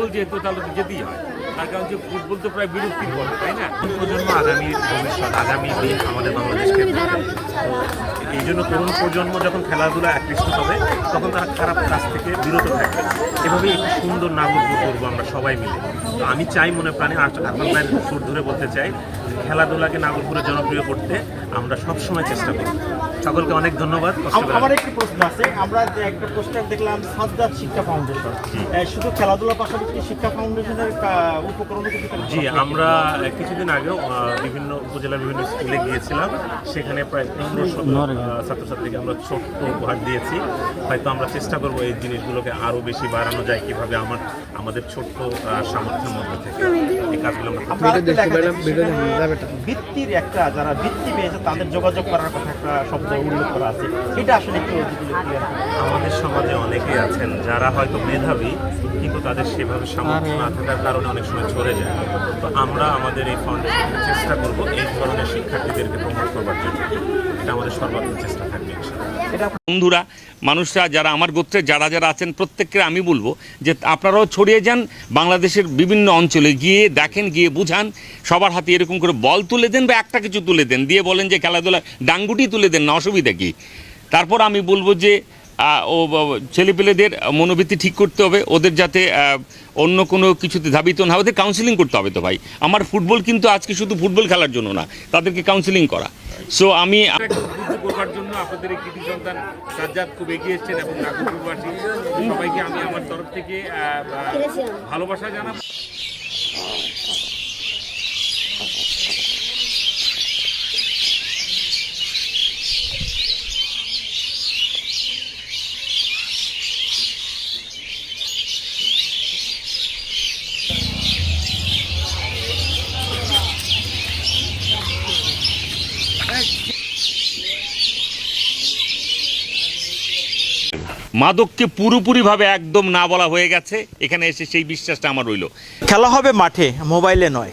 Football যেহেতু, তাহলে তো যেতেই হয়। তার কারণ যে ফুটবল তো প্রায় বিরক্তির করে তাই না? প্রজন্ম আগামী ভবিষ্যৎ, আগামী দিন আমাদের বাংলাদেশকে এই জন্য তরুণ প্রজন্ম যখন খেলাধুলা আকৃষ্ট হবে তখন তারা খারাপ কাজ থেকে বিরত থাকবে। এভাবে একটি সুন্দর নাগরিক করব আমরা সবাই মিলে। তো আমি চাই মনে প্রাণে আরমান ভাইয়ের সুর ধরে বলতে চাই যে খেলাধুলাকে নাগরপুরে জনপ্রিয় করতে আমরা সবসময় চেষ্টা করি। সকলকে অনেক ধন্যবাদ। আমার একটি প্রশ্ন আছে। আমরা যে একটা পোস্টার দেখলাম সাজ্জাদ শিক্ষা ফাউন্ডেশন। শুধু খেলাধুলার পাশাপাশি শিক্ষা ফাউন্ডেশনের উপকরণ জি আমরা কিছুদিন আগেও বিভিন্ন উপজেলার বিভিন্ন স্কুলে গিয়েছিলাম। সেখানে প্রায় পনেরোশো ছাত্রছাত্রীকে আমরা ছোট্ট উপহার দিয়েছি। হয়তো আমরা চেষ্টা করব এই জিনিসগুলোকে আরও বেশি বাড়ানো যায় কীভাবে আমার আমাদের ছোট্ট সামর্থ্যের মধ্যে থেকে। এই কাজগুলো বৃত্তির একটা যারা বৃত্তি পেয়েছে তাদের যোগাযোগ করার কথা একটা শব্দ উল্লেখ করা আছে। এটা আসলে। আমাদের সমাজে অনেকেই আছেন যারা হয়তো মেধাবী কিন্তু তাদের সেভাবে সামর্থ্য না থাকার কারণে অনেক সময় চলে যায়। তো আমরা আমাদের এই ফাউন্ডেশনে চেষ্টা করব এই ধরনের শিক্ষার্থীদেরকে প্রমোট করবার জন্য। বন্ধুরা, মানুষরা যারা আমার গোত্রে যারা যারা আছেন, প্রত্যেককে আমি বলব যে আপনারাও ছড়িয়ে যান, বাংলাদেশের বিভিন্ন অঞ্চলে গিয়ে দেখেন, গিয়ে বুঝান, সবার হাতে এরকম করে বল তুলে দেন বা একটা কিছু তুলে দেন। দিয়ে বলেন যে খেলাধুলা ডাঙ্গুটি তুলে দেন, না অসুবিধা কি? তারপর আমি বলব যে ও ছেলেপেলেদের মনোবৃত্তি ঠিক করতে হবে ওদের যাতে অন্য কোনো কিছুতে ধাবিত না ওদের কাউন্সিলিং করতে হবে তো ভাই। আমার ফুটবল কিন্তু আজকে শুধু ফুটবল খেলার জন্য না তাদেরকে কাউন্সিলিং করা। সো আমি একটা করবার জন্য আপনাদের এই কৃতি সন্তান সাজ্জাদ খুব এগিয়ে এসছেন এবং নাগরপুরবাসী সবাইকে আমি আমার তরফ থেকে ভালোবাসা জানাব মাদককে পুরোপুরিভাবে একদম না বলা হয়ে গেছে। এখানে এসে সেই বিশ্বাসটা আমার রইল। খেলা হবে মাঠে, মোবাইলে নয়।